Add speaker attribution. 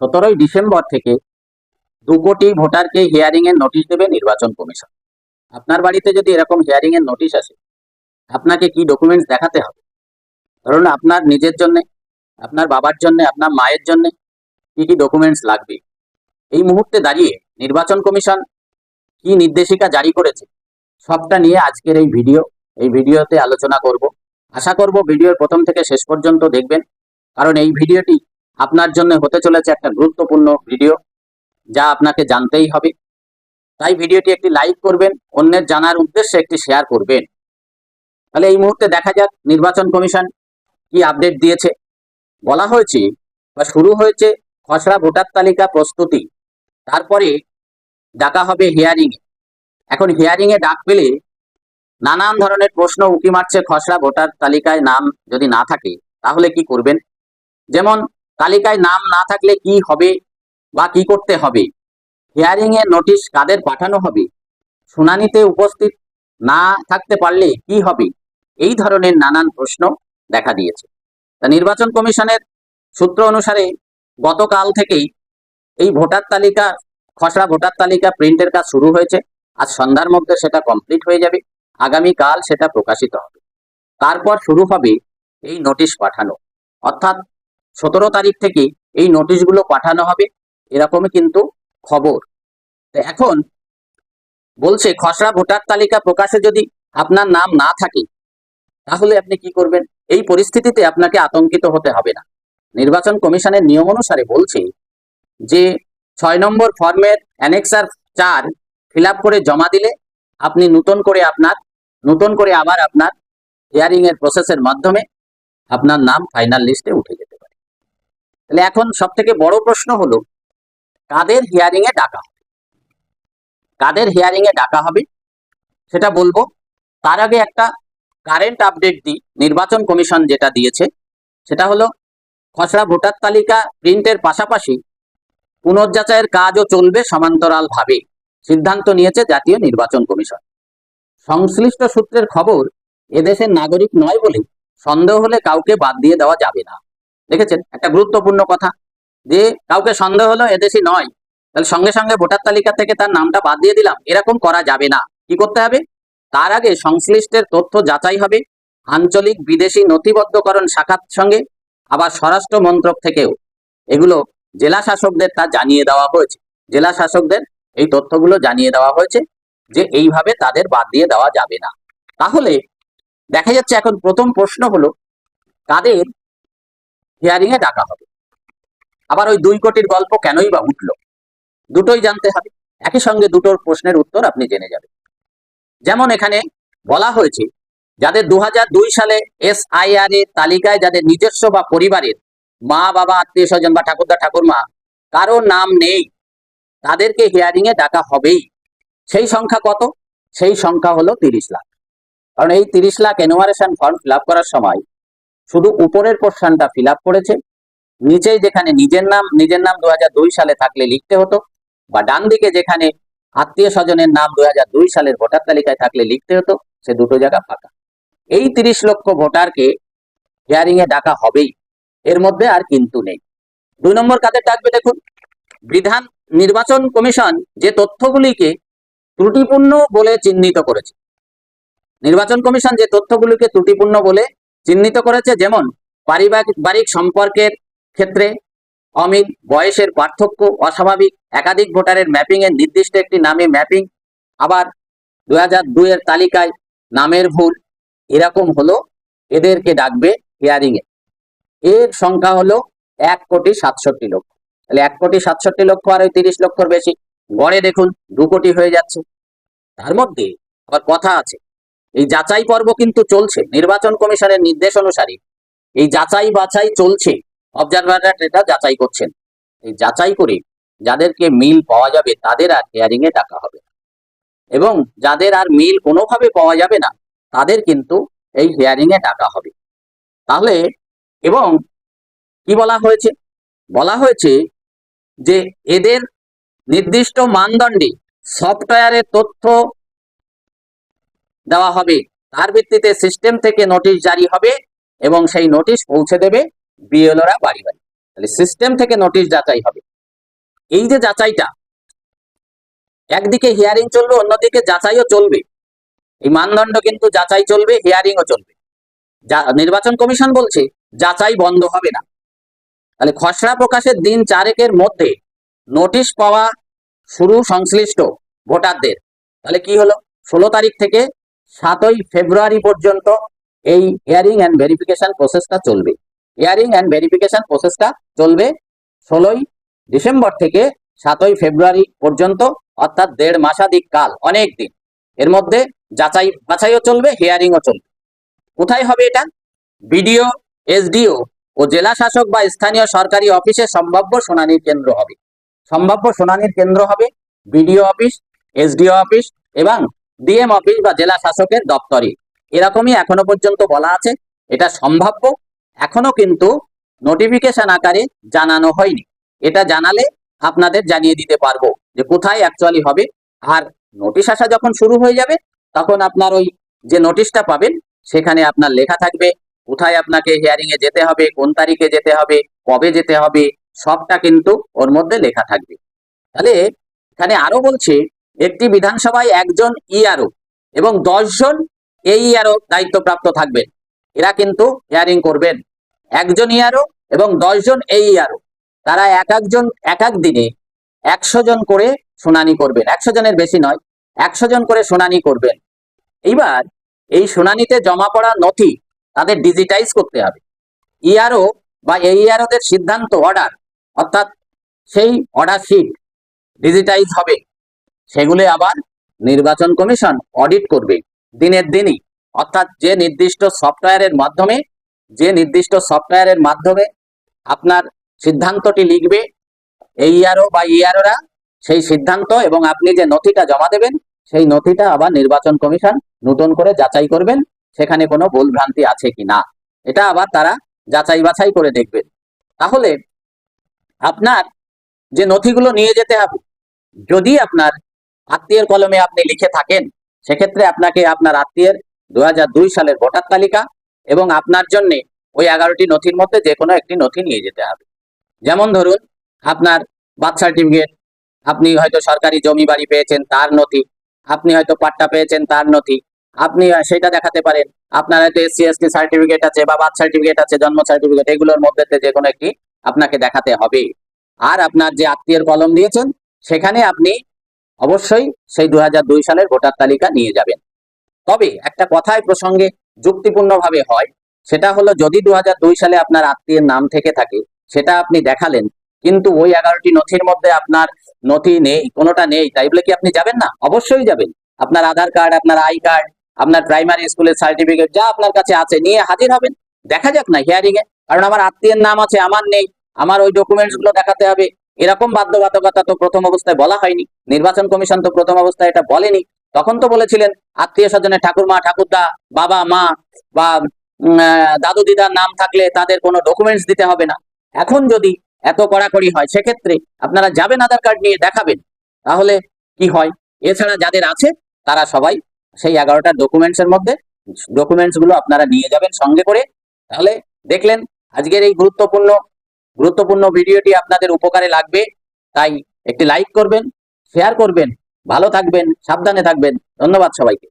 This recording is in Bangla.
Speaker 1: সতেরোই ডিসেম্বর থেকে দু কোটি ভোটারকে হিয়ারিং এর নোটিশ দেবে নির্বাচন কমিশন। আপনার বাড়িতে যদি এরকম হিয়ারিং এর নোটিশ আসে, আপনাকে কি ডকুমেন্টস দেখাতে হবে? ধরুন আপনার নিজের জন্য, আপনার বাবার জন্য, আপনার মায়ের জন্য কি কি ডকুমেন্টস লাগবে? এই মুহূর্তে দাঁড়িয়ে নির্বাচন কমিশন কি নির্দেশিকা জারি করেছে, সবটা নিয়ে আজকের এই ভিডিও, এই ভিডিওতে আলোচনা করব। আশা করব ভিডিওর প্রথম থেকে শেষ পর্যন্ত দেখবেন, কারণ এই ভিডিওটি আপনার জন্য হতে চলেছে একটা গুরুত্বপূর্ণ ভিডিও, যা আপনাকে জানতেই হবে। তাই ভিডিওটি একটি লাইক করবেন, অন্যের জানার উদ্দেশ্যে একটি শেয়ার করবেন। তাহলে এই মুহূর্তে দেখা যাক নির্বাচন কমিশন কি আপডেট দিয়েছে। বলা হয়েছে বা শুরু হয়েছে খসড়া ভোটার তালিকা প্রস্তুতি। তারপরে ডাকা হবে হিয়ারিং এখন হিয়ারিং এ ডাক পেলে নানান ধরনের প্রশ্ন উঁকি মারছে খসড়া ভোটার তালিকায় নাম যদি না থাকে, তাহলে কি করবেন? যেমন তালিকায় নাম না থাকলে কি হবে বা কি করতে হবে? হিয়ারিং এর নোটিশ কাদের পাঠানো হবে? শুনানিতে উপস্থিত না থাকতে পারলে কি হবে? এই ধরনের নানান প্রশ্ন দেখা দিয়েছে। তা নির্বাচন কমিশনের সূত্র অনুসারে গতকাল থেকেই এই ভোটার তালিকা, খসড়া ভোটার তালিকা প্রিন্টের কাজ শুরু হয়েছে। আজ সন্ধ্যার মধ্যে সেটা কমপ্লিট হয়ে যাবে। আগামীকাল সেটা প্রকাশিত হবে। তারপর শুরু হবে এই নোটিশ পাঠানো। অর্থাৎ সতেরো তারিখ থেকে এই নোটিশগুলো পাঠানো হবে, এরকমই কিন্তু খবর। তো এখন বলছে, খসড়া ভোটার তালিকা প্রকাশে যদি আপনার নাম না থাকে, তাহলে আপনি কি করবেন? এই পরিস্থিতিতে আপনাকে আতঙ্কিত হতে হবে না। নির্বাচন কমিশনের নিয়ম অনুসারে বলছে যে, ছয় নম্বর ফর্মের অ্যানেক্সার চার ফিল করে জমা দিলে আপনি নতুন করে আপনার, নতুন করে আবার আপনার হিয়ারিং এর প্রসেসের মাধ্যমে আপনার নাম ফাইনাল লিস্টে উঠে পারে তাহলে এখন সব থেকে বড় প্রশ্ন হলো, কাদের হিয়ারিং এ ডাকা কাদের হিয়ারিং এ ডাকা হবে? সেটা বলব, তার আগে একটা কারেন্ট আপডেট দিই, নির্বাচন কমিশন যেটা দিয়েছে, সেটা হলো খসড়া ভোটার তালিকা প্রিন্টের পাশাপাশি পুনর্যাচাইয়ের কাজও চলবে সমান্তরাল ভাবে সিদ্ধান্ত নিয়েছে জাতীয় নির্বাচন কমিশন। সংশ্লিষ্ট সূত্রের খবর, এদেশের নাগরিক নয় বলে সন্দেহ হলে কাউকে বাদ দিয়ে দেওয়া যাবে না। দেখেছেন? একটা গুরুত্বপূর্ণ কথা। যে কাউকে সন্দেহ হলো এদেশি নয়। তাহলে সঙ্গে সঙ্গে ভোটার তালিকা থেকে তার নামটা বাদ দিয়ে দিলাম। এরকম করা যাবে না। কি করতে হবে? তার আগে সংশ্লিষ্টের তথ্য যাচাই হবে। আঞ্চলিক বিদেশি নথিবদ্ধকরণ শাখার সঙ্গে, আবার স্বরাষ্ট্র মন্ত্রক থেকেও। এগুলো জেলা শাসকদের তা জানিয়ে দেওয়া হয়েছে। জেলা শাসকদের এই তথ্যগুলো জানিয়ে দেওয়া হয়েছে যে এইভাবে তাদের বাদ দিয়ে দেওয়া যাবে না। তাহলে দেখা যাচ্ছে এখন প্রথম প্রশ্ন হলো কাদের হিয়ারিং এ ডাকা হবে। আবার ওই দুই কোটির গল্প কেনই বা উঠল? দুটোই জানতে হবে। একই সঙ্গে দুটোর প্রশ্নের উত্তর আপনি জেনে যাবেন। যেমন এখানে বলা হয়েছে, যাদের দু হাজার দুই সালে এস আই আর এর তালিকায় যাদের নিজস্ব বা পরিবারের মা, বাবা, আত্মীয় স্বজন বা ঠাকুরদা, ঠাকুরমা কারও নাম নেই, তাদেরকে হিয়ারিং এ ডাকা হবেই। সেই সংখ্যা কত? সেই সংখ্যা হলো তিরিশ লাখ। কারণ এই তিরিশ লাখ এনুমারেশন ফর্ম ফিল করার সময় শুধু উপরের পোর্শনটা ফিল করেছে। নিচেই যেখানে নিজের নাম নিজের নাম দু সালে থাকলে লিখতে হতো বা ডান দিকে যেখানে আত্মীয় স্বজনের নাম দু সালের ভোটার তালিকায় থাকলে লিখতে হতো, সে দুটো জায়গা ফাঁকা। এই তিরিশ লক্ষ ভোটারকে হিয়ারিং এ ডাকা হবেই, এর মধ্যে আর কিন্তু নেই। দুই নম্বর কাদের ডাকবে দেখুন? বিধান নির্বাচন কমিশন যে তথ্যগুলিকে ত্রুটিপূর্ণ বলে চিহ্নিত করেছে। নির্বাচন কমিশন যে তথ্যগুলিকে ত্রুটিপূর্ণ বলে চিহ্নিত করেছে যেমন পারিবারিক সম্পর্কের ক্ষেত্রে অমিল বয়সের পার্থক্য অস্বাভাবিক, একাধিক ভোটারের ম্যাপিং এর নির্দিষ্ট একটি নামে ম্যাপিং, আবার দু হাজার দুইয়ের তালিকায় নামের ভুল, এরকম হলো এদেরকে ডাকবে হিয়ারিং এ। এর সংখ্যা হলো এক কোটি সাতষট্টি লক্ষ। তাহলে এক কোটি সাতষট্টি লক্ষ আর ওই তিরিশ লক্ষর বেশি। গড়ে দেখুন, দু কোটি হয়ে যাচ্ছে। তার মধ্যে আবার কথা আছে। এই যাচাই পর্ব কিন্তু চলছে। নির্বাচন কমিশনের নির্দেশ অনুসারে এই যাচাই বাছাই চলছে। অবজারভাররা এটা যাচাই করছেন। এই যাচাই করে যাদেরকে মিল পাওয়া যাবে তাদের আর হিয়ারিং এ ডাকা হবে এবং যাদের আর মিল কোনোভাবে পাওয়া যাবে না, তাদের কিন্তু এই হিয়ারিং এ ডাকা হবে। তাহলে এবং কি বলা হয়েছে? বলা হয়েছে যে এদের নির্দিষ্ট মানদণ্ডে সফটওয়্যারের তথ্য দেওয়া হবে। তার ভিত্তিতে সিস্টেম থেকে নোটিশ জারি হবে এবং সেই নোটিশ পৌঁছে দেবে বিএলওরা বাড়ি বাড়ি। তাহলে সিস্টেম থেকে নোটিশ যাচাই হবে। এই যে যাচাইটা, একদিকে হিয়ারিং চলবে, অন্যদিকে যাচাইও চলবে। এই মানদণ্ড কিন্তু যাচাই চলবে হিয়ারিংও চলবে। নির্বাচন কমিশন বলছে, যাচাই বন্ধ হবে না। তাহলে খসড়া প্রকাশের দিন চারেকের মধ্যে নোটিশ পাওয়া শুরু সংশ্লিষ্ট ভোটারদের। তাহলে কি হলো? ষোলো তারিখ থেকে সাতই ফেব্রুয়ারি পর্যন্ত এই হিয়ারিং অ্যান্ড ভেরিফিকেশন প্রসেসটা চলবে। হিয়ারিং অ্যান্ড ভেরিফিকেশন প্রসেসটা চলবে ষোলোই ডিসেম্বর থেকে সাতই ফেব্রুয়ারি পর্যন্ত, অর্থাৎ দেড় মাসাধিক কাল, অনেক দিন। এর মধ্যে যাচাই বাছাইও চলবে হিয়ারিংও চলবে। কোথায় হবে এটা? বিডিও, এসডিও ও জেলা শাসক বা স্থানীয় সরকারি অফিসে সম্ভাব্য শুনানির কেন্দ্র হবে। সম্ভাব্য শুনানির কেন্দ্র হবে বিডিও অফিস, এসডিও অফিস এবং ডিএম অফিস বা জেলা শাসকের দপ্তরে এরকমই এখনও পর্যন্ত বলা আছে। এটা সম্ভাব্য। এখনও কিন্তু নোটিফিকেশন আকারে জানানো হয়নি। এটা জানালে আপনাদের জানিয়ে দিতে পারব যে কোথায় অ্যাকচুয়ালি হবে। আর নোটিশ আসা যখন শুরু হয়ে যাবে, তখন আপনার ওই যে নোটিশটা পাবেন, সেখানে আপনার লেখা থাকবে। কোথায় আপনাকে হিয়ারিং এ যেতে হবে, কোন তারিখে যেতে হবে, কবে যেতে হবে, সবটা কিন্তু ওর মধ্যে লেখা থাকবে। তাহলে এখানে আরও বলছে একটি বিধানসভায় একজন ইআরও এবং দশজন এই ইআরও দায়িত্বপ্রাপ্ত থাকবেন। এরা কিন্তু হিয়ারিং করবেন। একজন ইয়ারও এবং দশজন এই ইআরও তারা এক একজন, এক এক দিনে একশো জন করে শুনানি করবেন। একশো জনের বেশি নয়, একশো জন করে শুনানি করবেন। এইবার এই শুনানিতে জমা পড়া নথি তাদের ডিজিটাইজ করতে হবে। ইআরও বা এইআরওদের সিদ্ধান্ত অর্ডার অর্থাৎ সেই অর্ডার শিট ডিজিটাইজ হবে। সেগুলি আবার নির্বাচন কমিশন অডিট করবে দিনের দিনই। অর্থাৎ যে নির্দিষ্ট সফটওয়্যারের মাধ্যমে, যে নির্দিষ্ট সফটওয়্যারের মাধ্যমে আপনার সিদ্ধান্তটি লিখবে এইআরও বা ইআরওরা সেই সিদ্ধান্ত এবং আপনি যে নথিটা জমা দেবেন, সেই নথিটা আবার নির্বাচন কমিশন নতুন করে যাচাই করবেন, সেখানে কোনো ভুল ভ্রান্তি আছে কি না। এটা আবার তারা যাচাই বাছাই করে দেখবেন। তাহলে আপনার যে নথিগুলো নিয়ে যেতে হবে, যদি আপনার আত্মীয়ের কলমে আপনি লিখে থাকেন, সেক্ষেত্রে আপনাকে আপনার আত্মীয়ের দু হাজার দুই সালের ভোটার তালিকা এবং আপনার জন্য ওই এগারোটি নথির মধ্যে যে কোনো একটি নথি নিয়ে যেতে হবে। যেমন ধরুন, আপনার বার্থ সার্টিফিকেট, আপনি হয়তো সরকারি জমি বাড়ি পেয়েছেন, তার নথি, আপনি হয়তো পাট্টা পেয়েছেন, তার নথি, আপনি সেটা দেখাতে পারেন, আপনার হয়তো এসসি, এসটি সার্টিফিকেট আছে বা বার্থ সার্টিফিকেট আছে, জন্ম সার্টিফিকেট, এগুলোর মধ্যে যে কোনো একটি আপনাকে দেখাতে হবে। আর আপনার যে আত্মীয়ের কলম দিয়েছেন, সেখানে আপনি অবশ্যই সেই দু হাজার দুই সালের ভোটার তালিকা নিয়ে যাবেন। তবে একটা কথায় প্রসঙ্গে যুক্তিপূর্ণভাবে হয়, সেটা হলো যদি দু হাজার দুই সালে আপনার আত্মীয়ের নাম থেকে থাকে, সেটা আপনি দেখালেন, কিন্তু ওই এগারোটি নথির মধ্যে আপনার নথি নেই, কোনোটা নেই, তাই বলে কি আপনি যাবেন না? অবশ্যই যাবেন। আপনার আধার কার্ড, আপনার আই কার্ড, আপনার প্রাইমারি স্কুলের সার্টিফিকেট, যা আপনার কাছে আছে, নিয়ে হাজির হবেন। দেখা যাক না হিয়ারিং এ। কারণ আমার আত্মীয়ের নাম আছে, আমার নেই, আমার ওই ডকুমেন্টসগুলো দেখাতে হবে। এরকম বাধ্যবাধকতা তো প্রথম অবস্থায় বলা হয়নি। নির্বাচন কমিশন তো প্রথম অবস্থায় এটা বলেনি। তখন তো বলেছিলেন, আত্মীয় স্বজনের ঠাকুরমা, ঠাকুরদা, বাবা, মা বা দাদু, দিদার নাম থাকলে তাদের কোনো ডকুমেন্টস দিতে হবে না। এখন যদি এত কড়াকড়ি হয়, সেক্ষেত্রে আপনারা যাবেন আধার কার্ড নিয়ে দেখাবেন। তাহলে কি হয়? এছাড়া যাদের আছে, তারা সবাই সেই এগারোটা ডকুমেন্টস এর মধ্যে ডকুমেন্টসগুলো আপনারা নিয়ে যাবেন সঙ্গে করে। তাহলে দেখলেন, আজকের এই গুরুত্বপূর্ণ গুরুত্বপূর্ণ ভিডিওটি আপনাদের উপকারে লাগবে। তাই একটি লাইক করবেন শেয়ার করবেন, ভালো থাকবেন, সাবধানে থাকবেন। ধন্যবাদ সবাইকে।